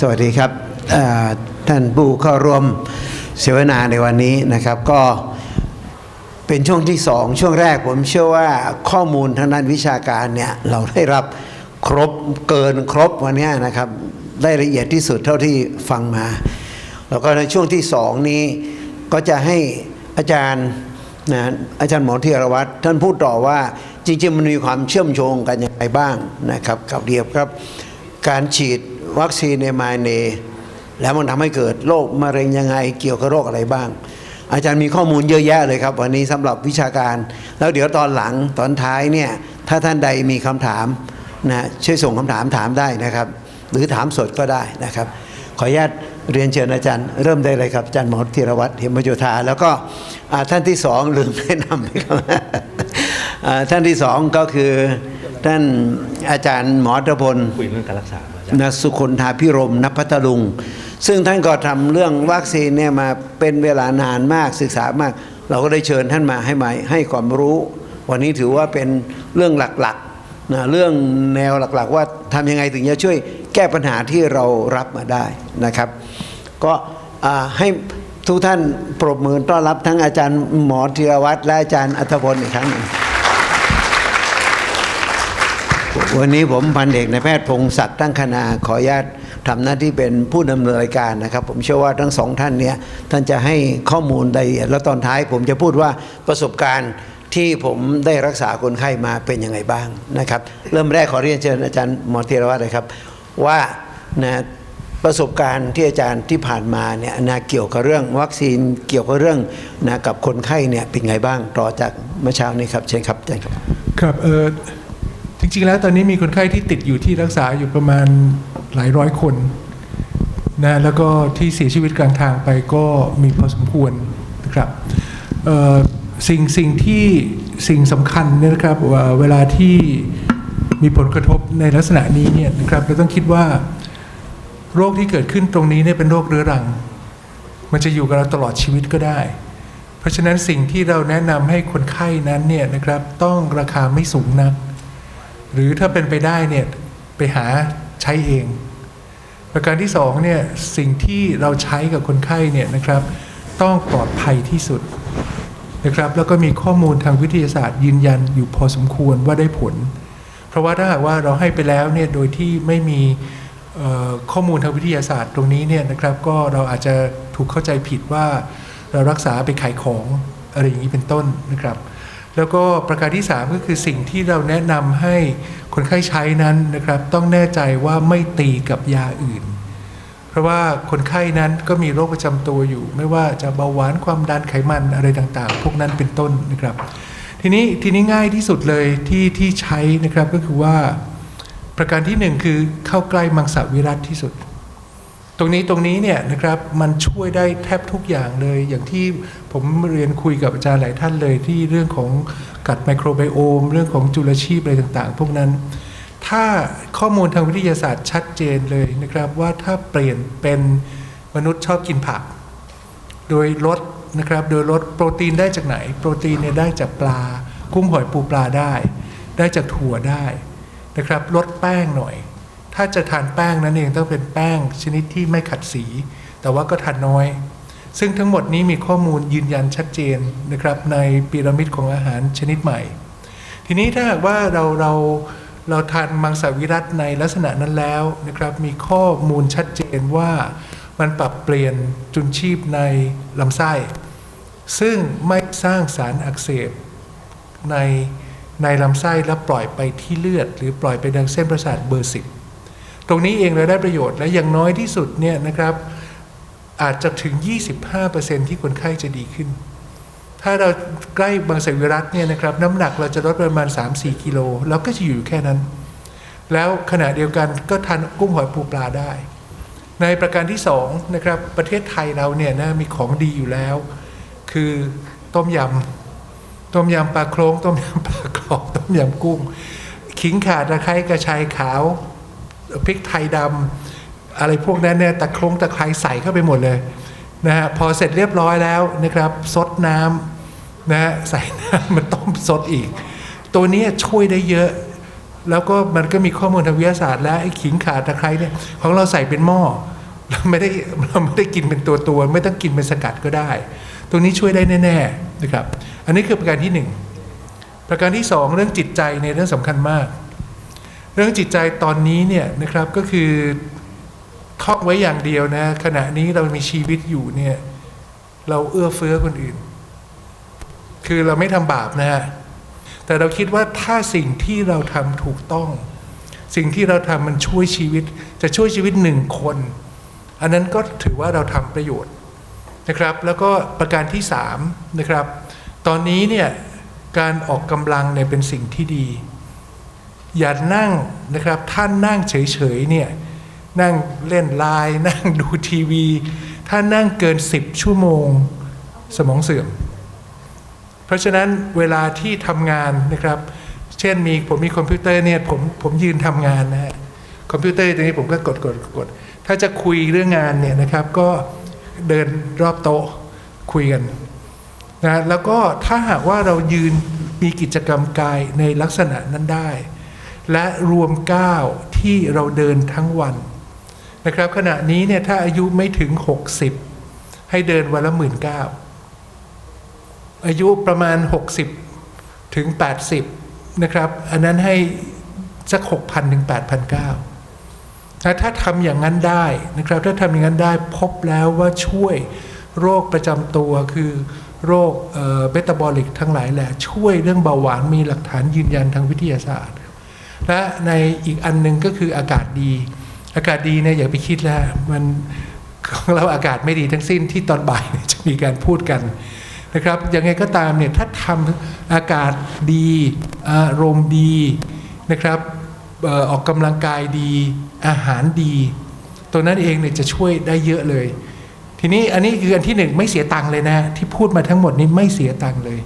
สวัสดีครับท่านผู้เข้าร่วมเสวนาในวันนี้นะครับ ก็เป็นช่วงที่สองช่วงแรกผมเชื่อว่าข้อมูลทางด้านวิชาการเนี่ยเราได้รับครบเกินครบวันนี้นะครับได้ละเอียดที่สุดเท่าที่ฟังมา แล้วก็ในช่วงที่สองนี้ก็จะให้อาจารย์นะอาจารย์หมอธีรวัตรท่านพูดต่อว่าจริงๆมันมีความเชื่อมโยงกันยังไงบ้างนะครับกับเดียบครับ การฉีด วัคซีนในมาเนแล้วมันทำให้เกิดโรคมะเร็งยังไงเกี่ยวกับโรคอะไรบ้าง อาจารย์มีข้อมูลเยอะแยะเลยครับ วันนี้สำหรับวิชาการ แล้วเดี๋ยวตอนหลังตอนท้ายเนี่ยถ้าท่านใดมีคำถามนะช่วยส่งคำถามถามได้นะครับ หรือถามสดก็ได้นะครับ ขออนุญาตเรียนเชิญอาจารย์ เริ่มได้เลยครับอาจารย์หมอธีรวัตรเหมโยธา แล้วก็ท่านที่สองลืมแนะนำนะครับท่านที่สองก็คือท่านอาจารย์หมอตะพลคุยเรื่องการรักษา มาอาจารย์นสุคนธาพิรมนพัทลุง ซึ่งท่านก็ทำเรื่องวัคซีนเนี่ยมาเป็นเวลานานมากศึกษามาก เราก็ได้เชิญท่านมาให้มาให้ความรู้ วันนี้ถือว่าเป็นเรื่องหลักๆนะเรื่องแนวหลักๆ ว่าทำยังไงถึงจะช่วยแก้ปัญหาที่เรารับมาได้นะครับ ก็ให้ทุกท่านปรบมือต้อนรับทั้งอาจารย์หมอธีรวัตรและอาจารย์อัธพลอีกครั้งหนึ่ง วันนี้ผมพันเอกนายแพทย์พงศักดิ์ตั้งคณาขออนุญาตทำหน้าที่เป็นผู้ดำเนินรายการนะครับ ผมเชื่อว่าทั้งสองท่านเนี้ยท่านจะให้ข้อมูลรายละเอียดแล้วตอนท้าย ผมจะพูดว่าประสบการณ์ที่ผมได้รักษาคนไข้มาเป็นยังไงบ้างนะครับ เริ่มแรกขอเรียนเชิญอาจารย์หมอเทรวัตเลยครับ ว่านะประสบการณ์ที่อาจารย์ที่ผ่านมาเนี่ยนะเกี่ยวกับเรื่องวัคซีนเกี่ยวกับเรื่องนะกับคนไข้เนี่ยเป็นไงบ้างต่อจากเมื่อเช้านี้ครับเชิญครับอาจารย์ครับครับเออ จริงๆ แล้วตอนนี้มีคนไข้ที่ติดอยู่ที่รักษาอยู่ประมาณหลายร้อยคนนะแล้วก็ที่เสียชีวิตกลางทางไปก็มีพอสมควรนะครับสิ่งสิ่งที่สิ่งสำคัญเนี่ยนะครับเวลาที่มีผลกระทบในลักษณะนี้เนี่ยนะครับเราต้องคิดว่าโรคที่เกิดขึ้นตรงนี้เนี่ยเป็นโรคเรื้อรัง มันจะอยู่กับเราตลอดชีวิตก็ได้ เพราะฉะนั้นสิ่งที่เราแนะนำให้คนไข้นั้นเนี่ยนะครับต้องราคาไม่สูงนัก หรือถ้าเป็นไปได้เนี่ยไปหาใช้เอง ประการที่สองเนี่ยสิ่งที่เราใช้กับคนไข้เนี่ยนะครับ ต้องปลอดภัยที่สุดนะครับแล้วก็มีข้อมูลทางวิทยาศาสตร์ยืนยันอยู่พอสมควรว่าได้ผล เพราะว่าถ้าหากว่าเราให้ไปแล้วเนี่ยโดยที่ไม่มีข้อมูลทางวิทยาศาสตร์ตรงนี้เนี่ยนะครับก็เราอาจจะถูกเข้าใจผิดว่าเรารักษาไปขายของอะไรอย่างนี้เป็นต้นนะครับ แล้วก็ประการที่ 3 ก็คือสิ่งที่เราแนะนำให้คนไข้ใช้นั้นนะครับ ต้องแน่ใจว่าไม่ตีกับยาอื่น เพราะว่าคนไข้นั้นก็มีโรคประจำตัวอยู่ ไม่ว่าจะเบาหวานความดันไขมันอะไรต่างๆ พวกนั้นเป็นต้นนะครับ ทีนี้ทีนี้ง่ายที่สุดเลยที่ที่ใช้นะครับก็คือว่า ประการที่หนึ่งคือเข้าใกล้มังสวิรัตที่สุด ตรงนี้ตรงนี้เนี่ยนะครับมันช่วยได้แทบทุกอย่างเลย อย่างที่ผมเรียนคุยกับอาจารย์หลายท่านเลยที่เรื่องของกัดไมโครไบโอม เรื่องของจุลชีพอะไรต่างๆ พวกนั้น ถ้าข้อมูลทางวิทยาศาสตร์ชัดเจนเลยนะครับว่าถ้าเปลี่ยนเป็นมนุษย์ชอบกินผัก โดยลดนะครับโดยลดโปรตีนได้จากไหน โปรตีนเนี่ยได้จากปลา กุ้งหอยปูปลาได้ ได้จากถั่วได้นะครับลดแป้งหน่อย ถ้าจะทานแป้งนั้นเองต้องเป็นแป้งชนิดที่ไม่ขัดสี แต่ว่าก็ทานน้อย ซึ่งทั้งหมดนี้มีข้อมูลยืนยันชัดเจนนะครับในพีระมิดของอาหารชนิดใหม่ ทีนี้ถ้าหากว่าเราเราเราทานมังสวิรัตในลักษณะนั้นแล้วนะครับ มีข้อมูลชัดเจนว่ามันปรับเปลี่ยนจุลชีพในลำไส้ ซึ่งไม่สร้างสารอักเสบในในลำไส้แล้วปล่อยไปที่เลือด หรือปล่อยไปดังเส้นประสาทเบอร์สิบ ตรงนี้เองเราได้ประโยชน์และอย่างน้อยที่สุดเนี่ยนะครับอาจจะถึง 25%ที่คนไข้จะดีขึ้น ถ้าเราใกล้บางสวิรัตเนี่ยนะครับน้ำหนักเราจะลดประมาณ 3-4 กิโลเราก็จะอยู่แค่นั้น แล้วขณะเดียวกันก็ทานกุ้งหอยปูปลาได้ ในประการที่สองนะครับประเทศไทยเราเนี่ยนะมีของดีอยู่แล้ว คือต้มยำต้มยำปลาโครงต้มยำปลากรอบต้มยำกุ้ง ขิงขาตะไคร้กระชายขาว พริกไทยดำอะไรพวกนั้นเนี่ยตะโครงตะไคร้ใส่เข้าไปหมดเลยนะฮะพอเสร็จเรียบร้อยแล้วนะครับซดน้ำนะฮะใส่น้ำมาต้มซดอีก ตัวนี้ช่วยได้เยอะ แล้วก็มันก็มีข้อมูลทางวิทยาศาสตร์ และไอ้ขิงขาตะไคร้เนี่ยของเราใส่เป็นหม้อเราไม่ได้เราไม่ได้กินเป็นตัวตัวๆไม่ต้องกินเป็นสกัดก็ได้ ตรงนี้ช่วยได้แน่ๆนะครับ อันนี้คือประการที่หนึ่งประการที่สองเรื่องจิตใจในเรื่องสำคัญมาก เรื่องจิตใจตอนนี้เนี่ยนะครับก็คือท่องไว้อย่างเดียวนะ ขณะนี้เรามีชีวิตอยู่เนี่ยเราเอื้อเฟื้อคนอื่น คือเราไม่ทำบาปนะฮะแต่เราคิดว่าถ้าสิ่งที่เราทำถูกต้อง สิ่งที่เราทำมันช่วยชีวิต จะช่วยชีวิตหนึ่งคน อันนั้นก็ถือว่าเราทำประโยชน์นะครับ แล้วก็ประการที่สามนะครับ ตอนนี้เนี่ยการออกกำลังเนี่ยเป็นสิ่งที่ดี อย่านั่งนะครับท่านนั่งเฉยๆเนี่ยนั่งเล่นไลน์นั่งดูทีวี ถ้านั่งเกิน 10 ชั่วโมงสมองเสื่อม เพราะฉะนั้นเวลาที่ทำงานนะครับ เช่นมีผมมีคอมพิวเตอร์เนี่ยผมผมยืนทำงานนะฮะคอมพิวเตอร์ตัวนี้ผมก็กดกดกดถ้าจะคุยเรื่องงานเนี่ยนะครับก็เดินรอบโต๊ะคุยกันนะแล้วก็ถ้าหากว่าเรายืนมีกิจกรรมกายในลักษณะนั้นได้ และรวมก้าวที่เราเดินทั้งวันนะครับ ขณะนี้เนี่ยถ้าอายุไม่ถึง 60 ให้เดินวันละหมื่นเก้าอายุประมาณ 60 ถึง 80 นะครับ อันนั้นให้สัก 6,000 ถึง 8,900ถ้าถ้าทำอย่างนั้นได้นะครับ ถ้าทำอย่างนั้นได้พบแล้วว่าช่วยโรคประจำตัวคือโรคเบตาบอลิกทั้งหลายแหละ ช่วยเรื่องเบาหวานมีหลักฐานยืนยันทางวิทยาศาสตร์ และในอีกอันหนึงก็คืออากาศดี อากาศดีเนี่ยอย่าไปคิดแล้วมันของเราอากาศไม่ดีทั้งสิ้นที่ตอนบ่ายจะมีการพูดกันนะครับยังไงก็ตามเนี่ยถ้าทำอากาศดีอารมณ์ดีนะครับออกกำลังกายดีอาหารดี ตัวนั้นเองเนี่ยจะช่วยได้เยอะเลย ทีนี้อันนี้คืออันที่หนึ่งไม่เสียตังค์เลยนะ ที่พูดมาทั้งหมดนี้ไม่เสียตังค์เลย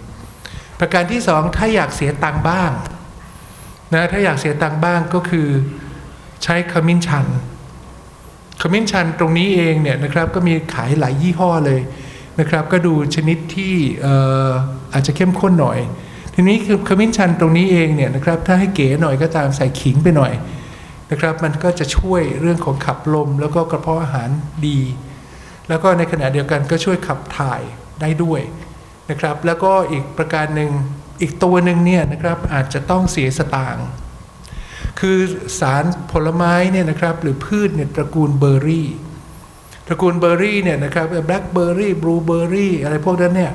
ประการที่สองถ้าอยากเสียตังค์บ้าง นะถ้าอยากเสียตังค์บ้างก็คือใช้ขมิ้นชันขมิ้นชันตรงนี้เองเนี่ยนะครับก็มีขายหลายยี่ห้อเลยนะครับ ก็ดูชนิดที่อออาจจะเข้มข้นหน่อย ทีนี้คือขมิ้นชันตรงนี้เองเนี่ยนะครับถ้าให้เก๋หน่อยก็ตามใส่ขิงไปหน่อยนะครับ มันก็จะช่วยเรื่องของขับลมแล้วก็กระเพาะอาหารดี แล้วก็ในขณะเดียวกันก็ช่วยขับถ่ายได้ด้วยนะครับ แล้วก็อีกประการหนึ่ง อีกตัวหนึ่งเนี่ยนะครับอาจจะต้องเสียสตางค์คือสารผลไม้เนี่ยนะครับหรือพืชเนี่ยตระกูลเบอร์รี่ตระกูลเบอร์รี่เนี่ยนะครับแบล็คเบอร์รี่บลูเบอร์รี่อะไรพวกนั้นเนี่ย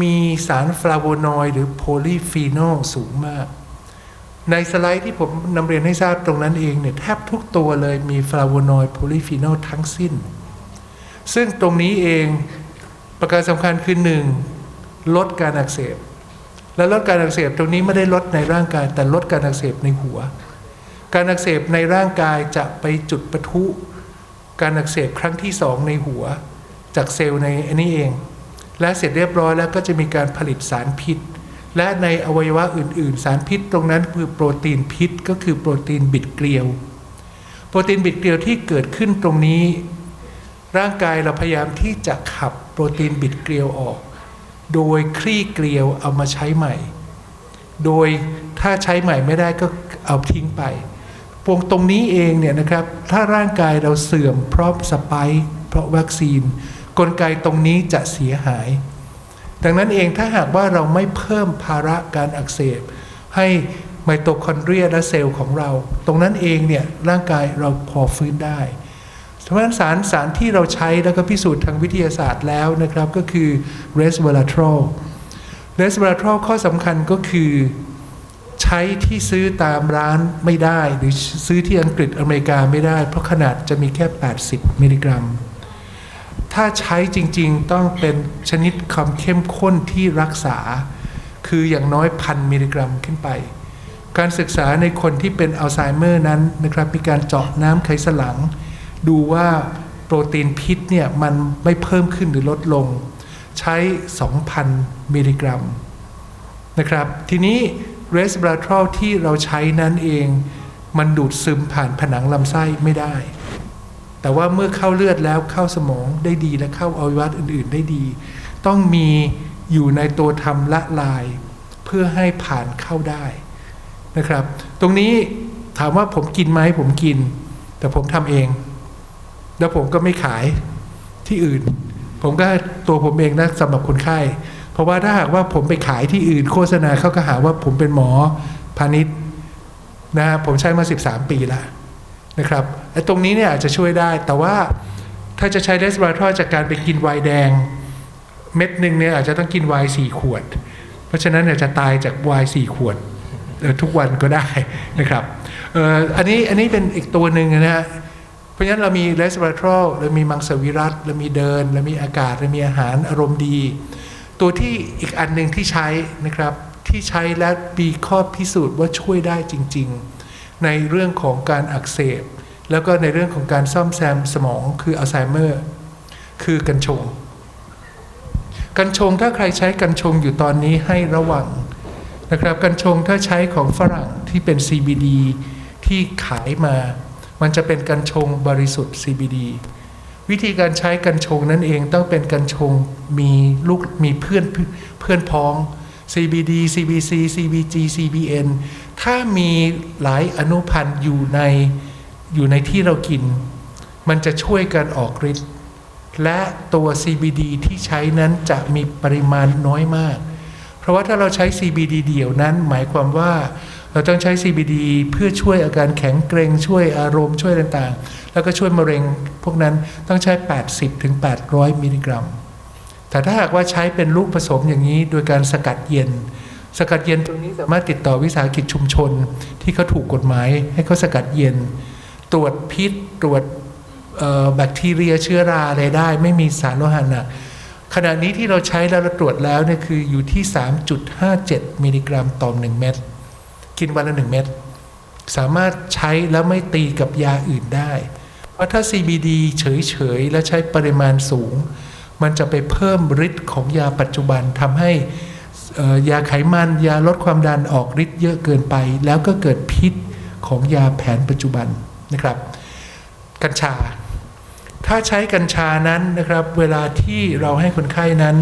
มีสารฟลาโวนอยด์หรือโพลีฟีนอลสูงมาก ในสไลด์ที่ผมนำเรียนให้ทราบตรงนั้นเองเนี่ยแทบทุกตัวเลยมีฟลาโวนอยด์โพลีฟีนอลทั้งสิ้น ซึ่งตรงนี้เองประการสำคัญคือหนึ่งลดการอักเสบ และลดการอักเสบตรงนี้ไม่ได้ลดในร่างกาย แต่ลดการอักเสบในหัว การอักเสบในร่างกายจะไปจุดปะทุ การอักเสบครั้งที่สองในหัว จากเซลล์ในอันนี้เอง และเสร็จเรียบร้อยแล้วก็จะมีการผลิตสารพิษ และในอวัยวะอื่น ๆ สารพิษตรงนั้นคือโปรตีนพิษ ก็คือโปรตีนบิดเกลียว โปรตีนบิดเกลียวที่เกิดขึ้นตรงนี้ ร่างกายเราพยายามที่จะขับโปรตีนบิดเกลียวออก โดยคลี่เกลียวเอามาใช้ใหม่ โดยถ้าใช้ใหม่ไม่ได้ก็เอาทิ้งไปพวงตรงนี้เองเนี่ยนะครับ ถ้าร่างกายเราเสื่อมเพราะสไปค์เพราะวัคซีน กลไกตรงนี้จะเสียหาย ดังนั้นเองถ้าหากว่าเราไม่เพิ่มภาระการอักเสบ ให้ไมโตคอนเดรียและเซลล์ของเรา ตรงนั้นเองเนี่ยร่างกายเราพอฟื้นได้ เพราะฉะนั้นสารสารที่เราใช้แล้วก็พิสูจน์ทางวิทยาศาสตร์แล้วนะครับก็คือ resveratrol resveratrol ข้อสำคัญก็คือใช้ที่ซื้อตามร้านไม่ได้ หรือซื้อที่อังกฤษอเมริกาไม่ได้ เพราะขนาดจะมีแค่ 80 มิลลิกรัม ถ้าใช้จริงๆต้องเป็นชนิดความเข้มข้นที่รักษา คืออย่างน้อยพันมิลลิกรัมขึ้นไป การศึกษาในคนที่เป็นอัลไซเมอร์นั้นนะครับมีการเจาะน้ำไขสันหลัง ดูว่าโปรตีนพิษเนี่ยมันไม่เพิ่มขึ้นหรือลดลง ใช้ 2,000 มิลลิกรัมนะครับ ทีนี้เรสบราทรอลที่เราใช้นั้นเอง มันดูดซึมผ่านผนังลำไส้ไม่ได้ แต่ว่าเมื่อเข้าเลือดแล้วเข้าสมองได้ดีและเข้าอวัยวะอื่น ๆ ได้ดี ต้องมีอยู่ในตัวทำละลาย เพื่อให้ผ่านเข้าได้นะครับ ตรงนี้ถามว่าผมกินไหมผมกิน แต่ผมทำเอง แล้วผมก็ไม่ขายที่อื่น ผมก็ตัวผมเองนะสำหรับคนไข้ เพราะว่าถ้าหากว่าผมไปขายที่อื่น โฆษณาเขาก็หาว่าผมเป็นหมอพาณิชย์นะผมใช้มา 13 ปีแล้วนะครับไอ้ตรงนี้เนี่ยอาจจะช่วยได้ แต่ว่าถ้าจะใช้เดสบราทอจากการไปกินไวน์แดง เม็ดหนึ่งเนี่ยอาจจะต้องกินไวน์สี่ขวด เพราะฉะนั้นเนี่ยจะตายจากไวน์สี่ขวดทุกวันก็ได้นะครับเอ่ออันนี้อันนี้เป็นอีกตัวหนึ่งนะฮะ เพราะฉะนั้นเรามีเรส v e ร t ร l เรามีมังสวิรัตเรามีเดินเรามีอากาศเรามีอาหารอารมณ์ดี ตัวที่อีกอันหนึ่งที่ใช้นะครับที่ใช้และมีข้อพิสูจน์ว่าช่วยได้จริง ๆ ในเรื่องของการอักเสบ แล้วก็ในเรื่องของการซ่อมแซมสมองคืออัลไซเมอร์คือกัญชง กัญชงถ้าใครใช้กัญชงอยู่ตอนนี้ให้ระวังนะครับกัญชงถ้าใช้ของฝรั่งที่เป็น CBD ที่ขายมา มันจะเป็นกัญชงบริสุทธิ์ CBD วิธีการใช้กัญชงนั่นเองต้องเป็นกัญชงมีลูกมีเพื่อนเพื่อนพ้อง CBD CBC CBG CBN ถ้ามีหลายอนุพันธ์อยู่ในอยู่ในที่เรากิน มันจะช่วยกันออกฤทธิ์และตัว CBD ที่ใช้นั้นจะมีปริมาณน้อยมาก เพราะว่าถ้าเราใช้ CBD เดี่ยวนั้นหมายความว่า เราต้องใช้ CBD เพื่อช่วยอาการแข็งเกร็งช่วยอารมณ์ช่วยต่างๆ แล้วก็ช่วยมะเร็งพวกนั้นต้องใช้ 80ถึง800 มิลลิกรัม แต่ถ้าหากว่าใช้เป็นลูกผสมอย่างนี้โดยการสกัดเย็น สกัดเย็นตรงนี้สามารถติดต่อวิสาหกิจชุมชน ที่เขาถูกกฎหมายให้เขาสกัดเย็น ตรวจพิษตรวจแบคทีเรียเชื้อราอะไรได้ ไม่มีสารโลหะหนักขณะนี้ที่เราใช้แล้วเราตรวจแล้วเนี่ยคืออยู่ที่ 3.57 มิลลิกรัมต่อ 1 เม็ด กินวันละ1เม็ดสามารถใช้แล้วไม่ตีกับยาอื่นได้ เพราะถ้า CBD เฉย ๆ และใช้ปริมาณสูง มันจะไปเพิ่มฤทธิ์ของยาปัจจุบันทำให้ยาไขมันยาลดความดันออกฤทธิ์เยอะเกินไป แล้วก็เกิดพิษของยาแผนปัจจุบันนะครับ กัญชา ถ้าใช้กัญชานั้นนะครับ เวลาที่เราให้คนไข้นั้น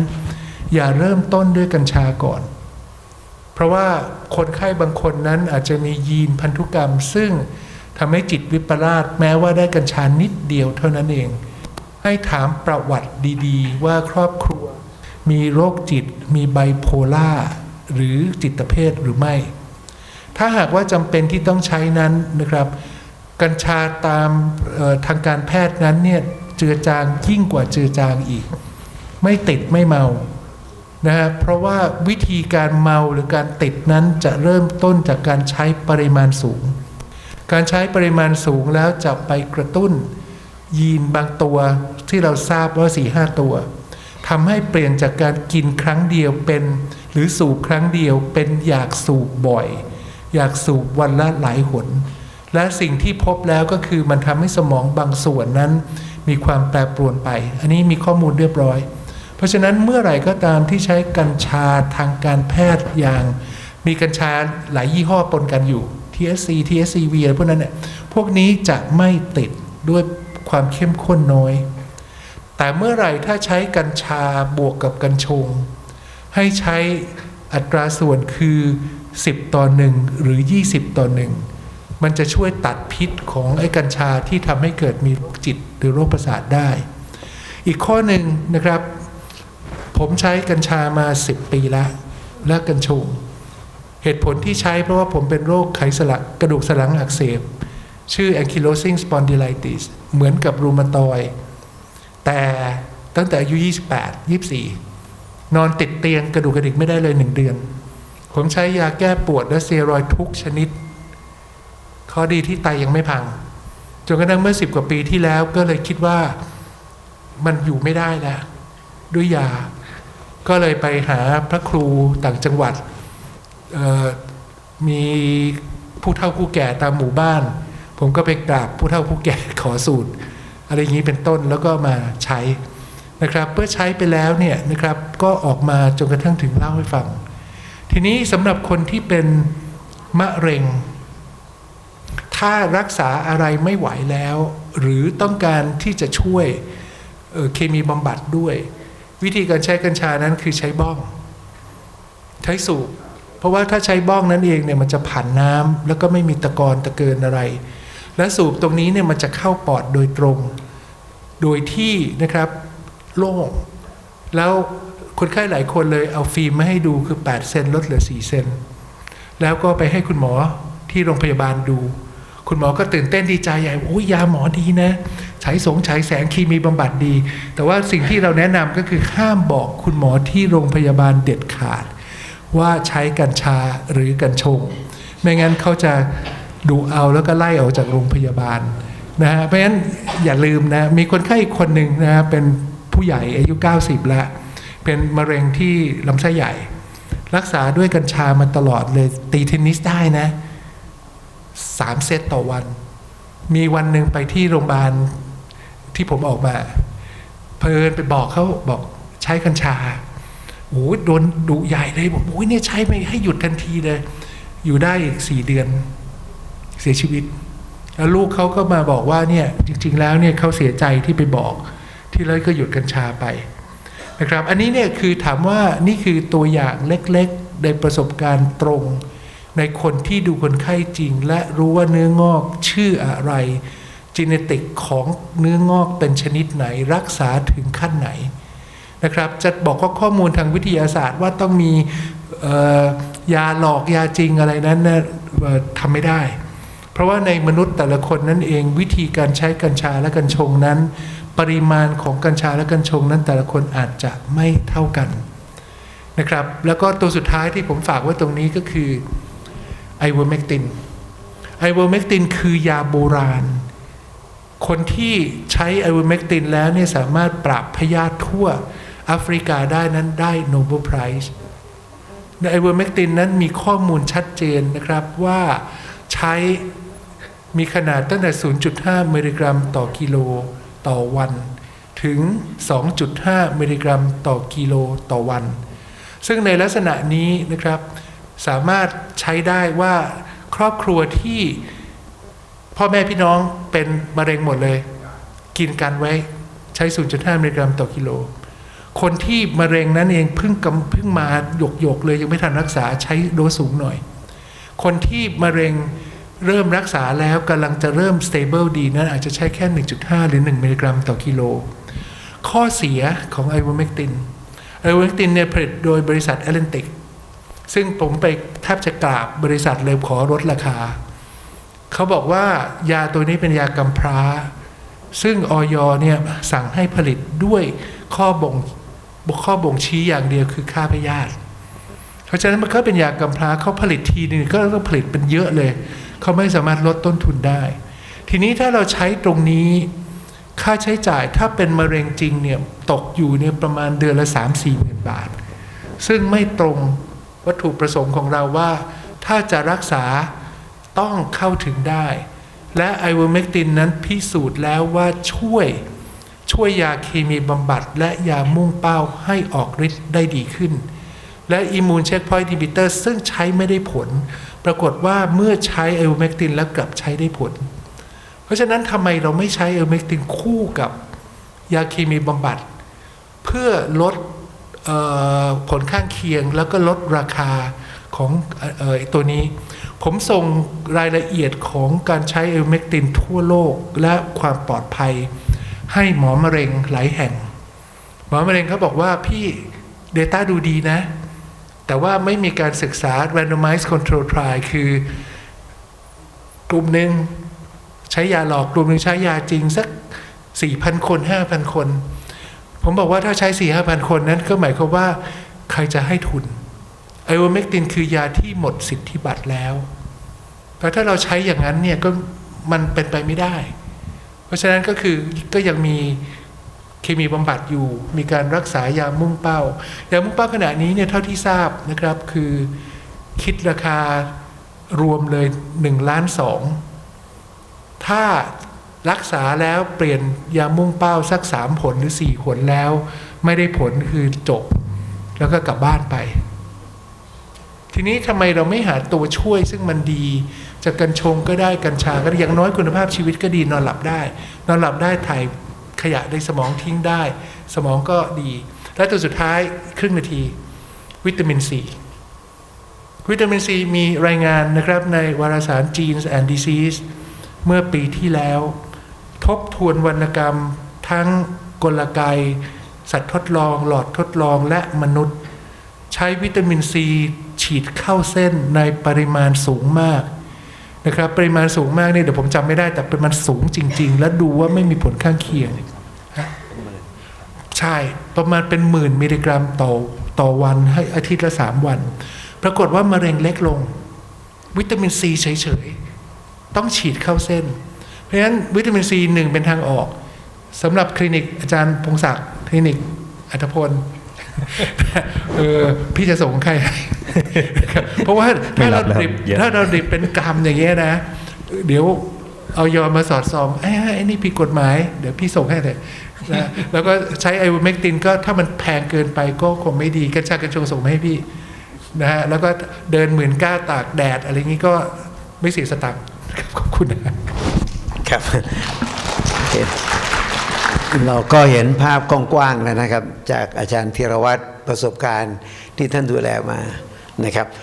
อย่าเริ่มต้นด้วยกัญชาก่อน เพราะว่าคนไข้บางคนนั้นอาจจะมียีนพันธุกรรม ซึ่งทำให้จิตวิปลาสแม้ว่าได้กัญชานิดเดียวเท่านั้นเอง ให้ถามประวัติดีๆ ว่าครอบครัว มีโรคจิต มีไบโพล่าหรือจิตเภทหรือไม่ ถ้าหากว่าจำเป็นที่ต้องใช้นั้นนะครับ กัญชาตามทางการแพทย์นั้นเนี่ยเจือจางยิ่งกว่าเจือจางอีก ไม่ติดไม่เมา นะฮะเพราะว่าวิธีการเมาหรือการติดนั้นจะเริ่มต้นจากการใช้ปริมาณสูง การใช้ปริมาณสูงแล้วจะไปกระตุ้น ยีนบางตัวที่เราทราบว่า4ีหตัวทำให้เปลี่ยนจากการกินครั้งเดียวเป็น หรือสูบครั้งเดียวเป็นอยากสูบบ่อย อยากสูบวันละหลายหน และสิ่งที่พบแล้วก็คือมันทำให้สมองบางส่วนนั้น มีความแปรปรวนไป อันนี้มีข้อมูลเรียบร้อย ราะฉะนั้นเมื่อไหร่ก็ตามที่ใช้กัญชาทางการแพทย์อย่างมีกัญชาหลายยี่ห้อปนกันอยู่ THC THCV อะไรพวกนั้นเนี่ยพวกนี้จะไม่ติดด้วยความเข้มข้นน้อย แต่เมื่อไหร่ถ้าใช้กัญชาบวกกับกัญชง ให้ใช้อัตราส่วนคือ 10 ต่อ 1 หรือ 20 ต่อ 1 มันจะช่วยตัดพิษของไอ้กัญชาที่ทำให้เกิดมีโรคจิตหรือโรคประสาทได้ อีกข้อหนึ่งนะครับ ผมใช้กัญชามา 10 ปีแล้วและกัญชง เหตุผลที่ใช้เพราะว่าผมเป็นโรคไขสลักกระดูกสันหลังอักเสบ ชื่อ ankylosing spondylitis เหมือนกับรูมาตอย แต่ตั้งแต่อายุ 28 24 นอนติดเตียงกระดูกกระดิกไม่ได้เลยหนึ่งเดือน ผมใช้ยาแก้ปวดและเซียรอยทุกชนิด ข้อดีที่ไตยังไม่พัง จนกระทั่งเมื่อสิบกว่าปีที่แล้วก็เลยคิดว่ามันอยู่ไม่ได้แล้วด้วยยา ก็เลยไปหาพระครูต่างจังหวัดมีผู้เฒ่าผู้แก่ตามหมู่บ้าน ผมก็ไปกราบผู้เฒ่าผู้แก่ขอสูตร อะไรอย่างนี้เป็นต้นแล้วก็มาใช้นะครับเมื่อใช้ไปแล้วเนี่ยนะครับก็ออกมาจนกระทั่งถึงเล่าให้ฟัง ทีนี้สำหรับคนที่เป็นมะเร็ง ถ้ารักษาอะไรไม่ไหวแล้ว หรือต้องการที่จะช่วยเเคมีบำบัดด้วย วิธีการใช้กัญชานั้นคือใช้บ้อง ใช้สูบเพราะว่าถ้าใช้บ้องนั้นเองเนี่ยมันจะผ่านน้ำแล้วก็ไม่มีตะกอนตะเกินอะไร และสูบตรงนี้เนี่ยมันจะเข้าปอดโดยตรง โดยที่นะครับโล่งแล้วคนไข้หลายคนเลยเอาฟิล์มมาให้ดูคือ 8 เซนลดเหลือ 4 เซน แล้วก็ไปให้คุณหมอที่โรงพยาบาลดู คุณหมอก็ตื่นเต้นดีใจใหญ่โอ้ยยาหมอดีนะฉายสงฉายแสงเคมีบำบัดดี แต่ว่าสิ่งที่เราแนะนำก็คือห้ามบอกคุณหมอที่โรงพยาบาลเด็ดขาด ว่าใช้กัญชาหรือกัญชง ไม่งั้นเขาจะดูเอาแล้วก็ไล่ออกจากโรงพยาบาลนะฮะเพราะฉะนั้นอย่าลืมนะมีคนไข้อีกคนหนึ่งนะฮะเป็นผู้ใหญ่อายุ 90 แล้ว เป็นมะเร็งที่ลำไส้ใหญ่ รักษาด้วยกัญชามาตลอดเลยตีเทนนิสได้นะ สามเซตต่อวัน มีวันหนึ่งไปที่โรงพยาบาลที่ผมออกมาเพลินไปบอกเขาบอกใช้กัญชาโอ้ยโดนดุใหญ่เลยบอกโอ้ยเนี่ยใช้ไปให้หยุดทันทีเลย อยู่ได้อีกสี่เดือนเสียชีวิต แล้วลูกเขาก็มาบอกว่าเนี่ยจริง ๆ แล้วเนี่ยเขาเสียใจที่ไปบอก ที่เลยก็หยุดกัญชาไปนะครับ อันนี้เนี่ยคือถามว่านี่คือตัวอย่างเล็กๆในประสบการณ์ตรง ในคนที่ดูคนไข้จริง และรู้ว่าเนื้องอกชื่ออะไรจีเนติกของเนื้องอกเป็นชนิดไหน รักษาถึงขั้นไหนนะครับ จะบอกว่าข้อมูลทางวิทยาศาสตร์ว่าต้องมียาหลอกยาจริงอะไรนั้นนะทำไม่ได้ เพราะว่าในมนุษย์แต่ละคนนั่นเองวิธีการใช้กัญชาและกัญชงนั้น ปริมาณของกัญชาและกัญชงนั้นแต่ละคนอาจจะไม่เท่ากันนะครับ แล้วก็ตัวสุดท้ายที่ผมฝากไว้ตรงนี้ก็คือ ไอเวอร์เมกตินไอเวอร์เมกตินคือยาโบราณ คนที่ใช้ไอเวอร์เมกตินแล้วเนี่ยสามารถปราบพยาธิทั่วแอฟริกาได้นั้นได้โนเบลไพรส์ในไอเวอร์เมกตินนั้นมีข้อมูลชัดเจนนะครับว่าใช้มีขนาดตั้งแต่ 0.5 มิลลิกรัมต่อกิโลต่อวัน ถึง 2.5 มิลลิกรัมต่อกิโลต่อวัน ซึ่งในลักษณะนี้นะครับ สามารถใช้ได้ว่าครอบครัวที่พ่อแม่พี่น้องเป็นมะเร็งหมดเลย กินกันไว้ใช้ 0.5 มิลลิกรัมต่อกิโล คนที่มะเร็งนั้นเองเพิ่งกำเพิ่งมาหยกหยกๆเลยยังไม่ทันรักษาใช้โดสสูงหน่อย คนที่มะเร็งเริ่มรักษาแล้วกำลังจะเริ่ม stable ดีนั้นอาจจะใช้แค่ 1.5 หรือ 1 มิลลิกรัมต่อกิโล ข้อเสียของไอโวเมกตินไอโวเมกตินเนี่ยผลิตโดยบริษัทแอตแลนติก ซึ่งผมไปแทบจะกราบบริษัทเลยขอลดราคา เขาบอกว่ายาตัวนี้เป็นยากำพร้า ซึ่งออยเนี่ยสั่งให้ผลิตด้วยข้อบ่งข้อบ่งชี้อย่างเดียวคือค่าพยาธิเพราะฉะนั้นมันก็เป็นยากำพร้าเขาผลิตทีนึงก็ต้องผลิตเป็นเยอะเลย เขาไม่สามารถลดต้นทุนได้ ทีนี้ถ้าเราใช้ตรงนี้ค่าใช้จ่ายถ้าเป็นมะเร็งจริงเนี่ยตกอยู่เนี่ยประมาณเดือนละ 3 4หมื่นบาท ซึ่งไม่ตรง วัตถุประสงค์ของเราว่า ถ้าจะรักษาต้องเข้าถึงได้ และไอเวอร์เมกตินนั้นพิสูจน์แล้วว่าช่วยช่วยยาเคมีบำบัด และยามุ่งเป้าให้ออกฤทธิ์ได้ดีขึ้น และอิมูนเช็คพอยต์ดิบิเตอร์ซึ่งใช้ไม่ได้ผล ปรากฏว่าเมื่อใช้ไอโอเมกตินแล้วกลับใช้ได้ผล เพราะฉะนั้นทำไมเราไม่ใช้ไอโอเมกตินคู่กับยาเคมีบำบัด เพื่อลด ผลข้างเคียงแล้วก็ลดราคาของออตัวนี้ ผมส่งรายละเอียดของการใช้ไอโอเมกตินทั่วโลกและความปลอดภัย ให้หมอมะเร็งหลายแห่ง หมอมะเร็งเขาบอกว่าพี่ Data ดูดีนะ แต่ว่าไม่มีการศึกษา randomized control trial คือกลุ่มหนึ่งใช้ยาหลอกกลุ่มหนึ่งใช้ยาจริงสัก 4,000 คน 5,000 คน ผมบอกว่าถ้าใช้4 5,000คนนั้นก็หมายความว่าใครจะให้ทุนไอโอเมกตินคือยาที่หมดสิทธิบัตรแล้วแต่ถ้าเราใช้อย่างนั้นเนี่ยก็มันเป็นไปไม่ได้ เพราะฉะนั้นก็คือก็ยังมีเคมีบำบัดอยู่ มีการรักษายามุ่งเป้า ยามุ่งเป้าขณะนี้เนี่ยเท่าที่ทราบนะครับคือคิดราคารวมเลย1ล้านสองถ้า รักษาแล้วเปลี่ยนยามุ่งเป้าสักสามผลหรือสี่ผลแล้ว ไม่ได้ผลคือจบ แล้วก็กลับบ้านไป ทีนี้ทำไมเราไม่หาตัวช่วยซึ่งมันดีจากกัญชงก็ได้กัญชาก็ได้อย่างน้อยคุณภาพชีวิตก็ดีนอนหลับได้ นอนหลับได้ถ่ายขยะในสมองทิ้งได้ สมองก็ดี และตัวสุดท้ายครึ่งนาที วิตามินซีวิตามินซีมีรายงานนะครับในวารสาร Genes and Disease เมื่อปีที่แล้ว ทบทวนวรรณกรรม ทั้งกลไก สัตว์ทดลอง หลอดทดลองและมนุษย์ ใช้วิตามินซีฉีดเข้าเส้นในปริมาณสูงมากนะครับ ปริมาณสูงมากเนี่ยเดี๋ยวผมจำไม่ได้แต่ปริมาณสูงจริง ๆ และดูว่าไม่มีผลข้างเคียงใช่ประมาณเป็นหมื่นมิลลิกรัมต่อต่อวันให้อาทิตย์ละสามวัน ปรากฏว่ามะเร็งเล็กลง วิตามินซีเฉย ๆ ต้องฉีดเข้าเส้น ราะฉะนั้นวิตามินซีหนึ่งเป็นทางออกสำหรับคลินิกอาจารย์พงศักดิ์คลินิกอัธพลเออพี่จะส่งใครให้ครับเพราะว่าถ้าเราไม่รับแล้วดิบเยอะถ้าเราดิบเป็นกรรมอย่างเงี้ยนะ เดี๋ยวเอายอมาสอดส่องไอ้ยไอ้นี่ผิดกฎหมาย เดี๋ยวพี่ส่งให้เลยนะแล้วก็ใช้ไอวูเมกตินก็ถ้ามันแพงเกินไปก็คงไม่ดีกัญชากัญชงส่งมาให้พี่นะฮะแล้วก็เดินหมื่นก้าตากแดด อะไรอย่างงี้ก็ไม่เสียสตังค์ครับขอบคุณนะ ครับเราก็เห็นภาพกว้างๆแล้วนะครับ จากอาจารย์ธีรวัตรประสบการณ์ที่ท่านดูแลมานะครับ